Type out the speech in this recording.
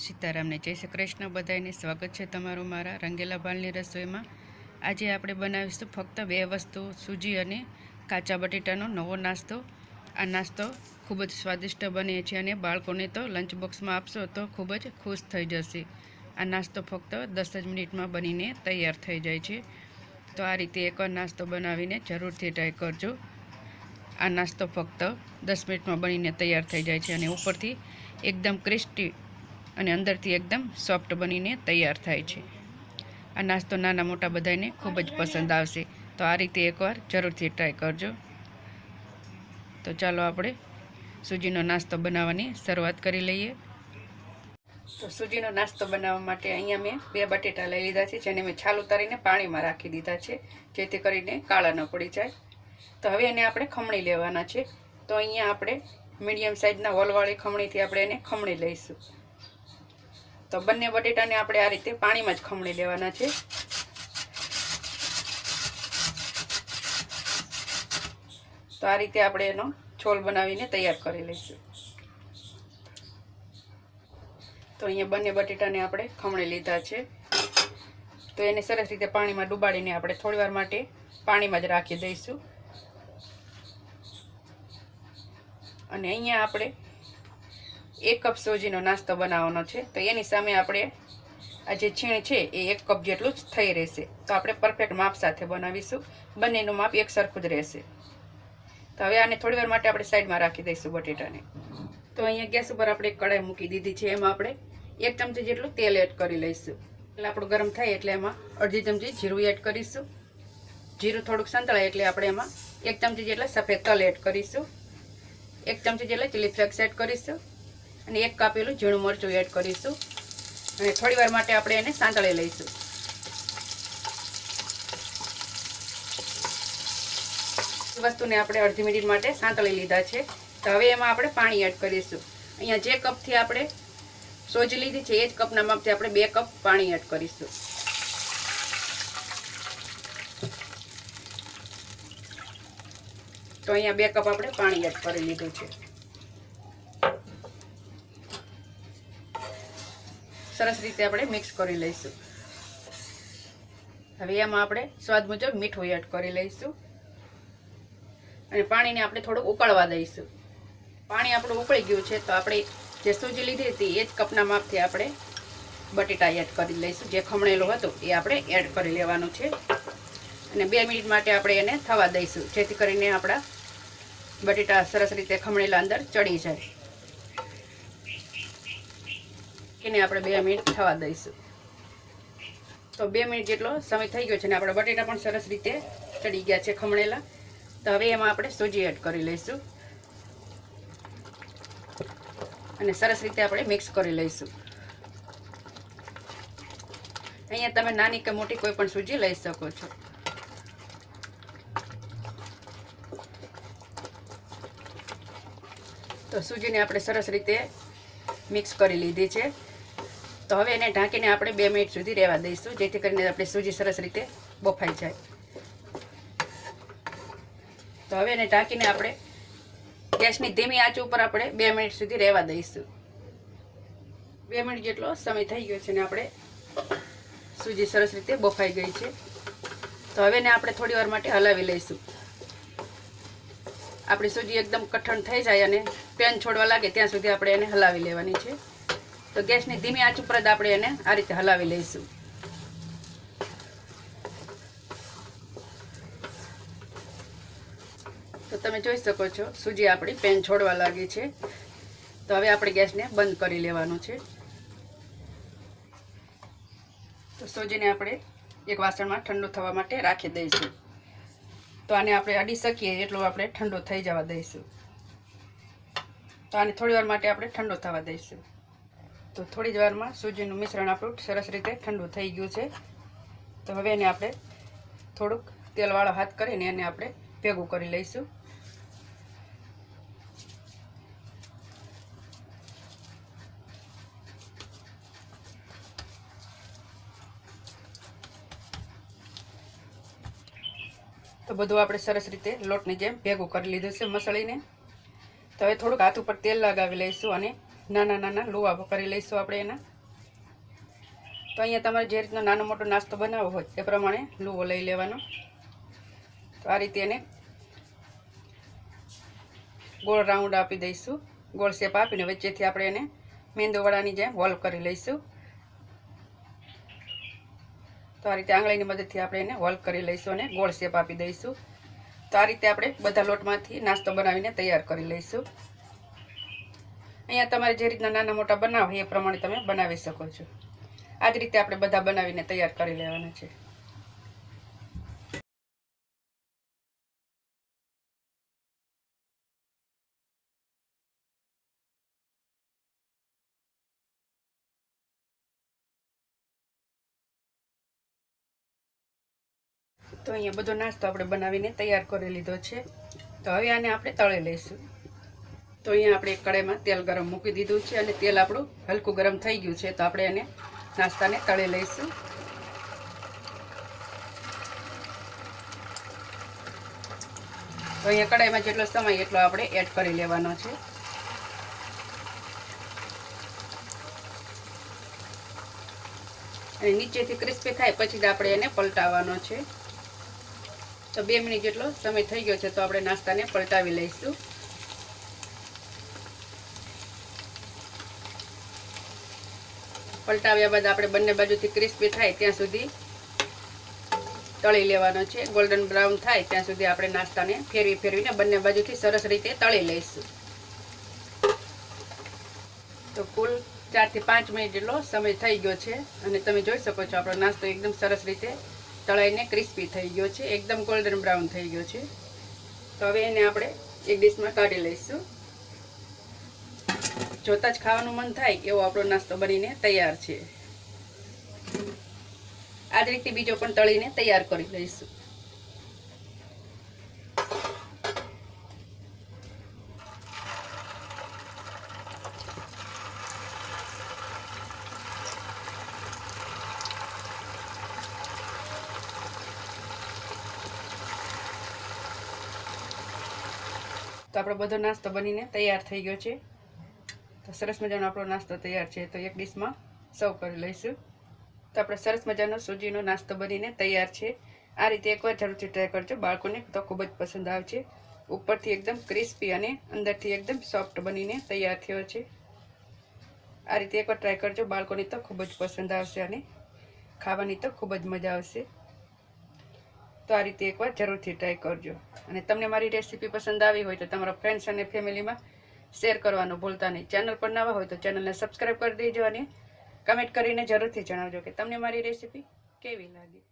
સીતારામને જય શ્રી કૃષ્ણ બધાને સ્વાગત છે તમારું મારા રંગેલા ભાલની રસોઈમાં. આજે આપણે બનાવીશું ફક્ત બે વસ્તુ, સૂજી અને કાચા બટેટાનો નવો નાસ્તો. આ નાસ્તો ખૂબ જ સ્વાદિષ્ટ બને છે અને બાળકોને તો લંચ બોક્સમાં આપશો તો ખૂબ જ ખુશ થઈ જશે. આ નાસ્તો ફક્ત દસ જ મિનિટમાં બનીને તૈયાર થઈ જાય છે. તો આ રીતે એકવાર નાસ્તો બનાવીને જરૂરથી ટ્રાય કરજો. આ નાસ્તો ફક્ત દસ મિનિટમાં બનીને તૈયાર થઈ જાય છે અને ઉપરથી એકદમ ક્રિસ્પી અને અંદરથી એકદમ સોફ્ટ બનીને તૈયાર થાય છે. આ નાસ્તો નાના મોટા બધાને ખૂબ જ પસંદ આવશે. તો આ રીતે એકવાર જરૂરથી ટ્રાય કરજો. તો ચાલો આપણે સૂજીનો નાસ્તો બનાવવાની શરૂઆત કરી લઈએ. તો સૂજીનો નાસ્તો બનાવવા માટે અહીંયા મેં બે બટેટા લઈ લીધા છે, જેને મેં છાલ ઉતારીને પાણીમાં રાખી દીધા છે, જેથી કરીને કાળા ન પડી જાય. તો હવે એને આપણે ખમણી લેવાના છે. તો અહીંયા આપણે મીડિયમ સાઇઝના વોલવાળી ખમણીથી આપણે એને ખમણી લઈશું. તો બંને બટેટાને આપણે આ રીતે પાણીમાં જ ખમણી લેવાના છે. તો આ રીતે આપણે એનો છોલ બનાવીને તૈયાર કરી લઈશું. તો અહીંયા બંને બટેટાને આપણે ખમણી લીધા છે. તો એને સરસ રીતે પાણીમાં ડુબાડીને આપણે થોડીવાર માટે પાણીમાં જ રાખી દઈશું. અને અહીંયા આપણે એક કપ સોજીનો નાસ્તો બનાવવાનો છે. તો એની સામે આપણે આ જે છીણ છે એ એક કપ જેટલું જ થઈ રહેશે. તો આપણે પરફેક્ટ માપ સાથે બનાવીશું. બંનેનું માપ એક સરખું જ રહેશે. તો હવે આને થોડી વાર માટે આપણે સાઈડમાં રાખી દઈશું બટેટાને. તો અહીંયા ગેસ ઉપર આપણે કઢાઈ મૂકી દીધી છે. એમાં આપણે એક ચમચી જેટલું તેલ એડ કરી લઈશું. એટલે આપણું ગરમ થાય એટલે એમાં અડધી ચમચી જીરું એડ કરીશું. જીરું થોડુંક સંતળાય એટલે આપણે એમાં એક ચમચી જેટલા સફેદ તલ એડ કરીશું. એક ચમચી જેટલા ચીલી ફ્લેક્સ એડ કરીશું. અને એક કાપેલું ઝીણું મરચું એડ કરીશું. અને થોડીવાર માટે આપણે એને સાંતળી લઈશું. વસ્તુને આપણે અડધી મિનિટ માટે સાંતળી લીધા છે. તો હવે એમાં આપણે પાણી એડ કરીશું. અહીંયા જે કપથી આપણે સોજી લીધી છે, એ જ કપના માપથી આપણે બે કપ પાણી એડ કરીશું. તો અહીંયા બે કપ આપણે પાણી એડ કરી લીધું છે. સરસ રીતે આપણે મિક્સ કરી લઈશું. હવે એમાં આપણે સ્વાદ મુજબ મીઠું એડ કરી લઈશું. અને પાણીને આપણે થોડું ઉકળવા દઈશું. પાણી આપણું ઉકળી ગયું છે, તો આપણે જે સૂજી લીધી હતી, એ જ કપના માપથી આપણે બટેટા એડ કરી લઈશું. જે ખમણેલું હતું, એ આપણે એડ કરી લેવાનું છે. અને બે મિનિટ માટે આપણે એને થવા દઈશું, જેથી કરીને આપણા બટેટા સરસ રીતે ખમણેલા અંદર ચડી જાય. એને આપણે બે મિનિટ થવા દઈશું. તો બે મિનિટ જેટલો સમય થઈ ગયો છે અને આપણા બટેટા પણ સરસ રીતે ચડી ગયા છે ખમણેલા. તો હવે એમાં આપણે સૂજી એડ કરી લઈશું. અને સરસ રીતે આપણે મિક્સ કરી લઈશું. અહીંયા તમે નાની કે મોટી કોઈ પણ સૂજી લઈ શકો છો. તો સૂજીને આપણે સરસ રીતે મિક્સ કરી લીધી છે. તો હવે એને ઢાંકીને આપણે બે મિનિટ સુધી રહેવા દઈશું, જેથી કરીને આપણે સૂજી સરસ રીતે બફાઈ જાય. તો હવે એને ઢાંકીને આપણે ગેસની ધીમી આંચ ઉપર આપણે બે મિનિટ સુધી રહેવા દઈશું. બે મિનિટ જેટલો સમય થઈ ગયો છે ને આપણે સૂજી સરસ રીતે બફાઈ ગઈ છે. તો હવે એને આપણે થોડી વાર માટે હલાવી લઈશું. આપણી સૂજી એકદમ કઠણ થઈ જાય અને પેન છોડવા લાગે ત્યાં સુધી આપણે એને હલાવી લેવાની છે. તો ગેસની ધીમી આંચ ઉપર જ આપણે એને આ રીતે હલાવી લઈશું. તો તમે જોઈ શકો છો, સૂજી આપણી પેન છોડવા લાગી છે. તો હવે આપણે ગેસને બંધ કરી લેવાનું છે. તો સૂજીને આપણે એક વાસણમાં ઠંડુ થવા માટે રાખી દઈશું. તો આને આપણે અડી શકીએ એટલું આપણે ઠંડો થઈ જવા દઈશું. તો આને થોડી માટે આપણે ઠંડો થવા દઈશું. તો થોડી જ વારમાં સૂજીનું મિશ્રણ આપણું સરસ રીતે ઠંડુ થઈ ગયું છે. તો હવે એને આપણે થોડુંક તેલવાળો હાથ કરીને એને આપણે ભેગું કરી લઈશું. તો બધું આપણે સરસ રીતે લોટની જેમ ભેગું કરી લીધું છે મસળીને. તો હવે થોડુંક હાથ ઉપર તેલ લગાવી લઈશું અને નાના નાના લુવા કરી લઈશું આપણે એના. તો અહીંયા તમારે જે રીતનો નાનો મોટો નાસ્તો બનાવવો હોય એ પ્રમાણે લુવો લઈ લેવાનો. તો આ રીતે એને ગોળ રાઉન્ડ આપી દઈશું. ગોળ શેપ આપીને વચ્ચેથી આપણે એને મેંદુવડાની જેમ વોલ્વ કરી લઈશું. તો આ રીતે આંગળીની મદદથી આપણે એને વોલ્વ કરી લઈશું અને ગોળ શેપ આપી દઈશું. તો આ રીતે આપણે બધા લોટમાંથી નાસ્તો બનાવીને તૈયાર કરી લઈશું. અહીંયા તમારે જે રીતના નાના મોટા બનાવો એ પ્રમાણે તમે બનાવી શકો છો. આ જ રીતે આપણે બધા બનાવીને તૈયાર કરી લેવાના છે. તો અહીંયા બધો નાસ્તો આપણે બનાવીને તૈયાર કરી લીધો છે. તો હવે આને આપણે તળી લઈશું. તો અહીંયા આપણે કડાઈમાં તેલ ગરમ મૂકી દીધું છે અને તેલ આપણું હલકું ગરમ થઈ ગયું છે. તો આપણે એને નાસ્તાને તળી લઈશું. તો અહીંયા કડાઈમાં જેટલો સમય એટલો આપણે એડ કરી લેવાનો છે. અને નીચેથી ક્રિસ્પી થાય પછી જ આપણે એને પલટાવવાનો છે. તો બે મિનિટ જેટલો સમય થઈ ગયો છે તો આપણે નાસ્તાને પલટાવી લઈશું. પલટાવ્યા બાદ આપણે બંને બાજુથી ક્રિસ્પી થાય ત્યાં સુધી તળી લેવાનો છે. ગોલ્ડન બ્રાઉન થાય ત્યાં સુધી આપણે નાસ્તાને ફેરવી ફેરવીને બંને બાજુથી સરસ રીતે તળી લઈશું. તો કુલ ચારથી પાંચ મિનિટ જેટલો સમય થઈ ગયો છે અને તમે જોઈ શકો છો આપણો નાસ્તો એકદમ સરસ રીતે તળાઈને ક્રિસ્પી થઈ ગયો છે. એકદમ ગોલ્ડન બ્રાઉન થઈ ગયો છે. તો હવે એને આપણે એક ડીશમાં કાઢી લઈશું. જોતાં જ ખાવાનું મન થાય એવો આપણો નાસ્તો બનીને તૈયાર છે. આ જ રીતે બીજો પણ તળીને તૈયાર કરી લઈશું. તો આપણો બધો નાસ્તો બનીને તૈયાર થઈ ગયો છે. તો સરસ મજાનો આપણો નાસ્તો તૈયાર છે. તો એક ડીશમાં સર્વ કરી લઈશું. તો આપણે સરસ મજાનો સૂજીનો નાસ્તો બનીને તૈયાર છે. આ રીતે એકવાર જરૂરથી ટ્રાય કરજો. બાળકોને તો ખૂબ જ પસંદ આવશે ઉપરથી એકદમ ક્રિસ્પી અને અંદરથી એકદમ સોફ્ટ બનીને તૈયાર થયો છે. આ રીતે એકવાર ટ્રાય કરજો. બાળકોને તો ખૂબ જ પસંદ આવશે અને ખાવાની તો ખૂબ જ મજા આવશે. તો આ રીતે એકવાર જરૂરથી ટ્રાય કરજો. અને તમને મારી રેસીપી પસંદ આવી હોય તો તમારા ફ્રેન્ડ્સ અને ફેમિલીમાં શેર કરવાનું ભૂલતા નહીં. ચેનલ પર નવા હોય તો ચેનલને સબસ્ક્રાઈબ કરી દેજો અને કમેન્ટ કરીને જરૂરથી જણાવજો કે તમને મારી રેસીપી કેવી લાગી?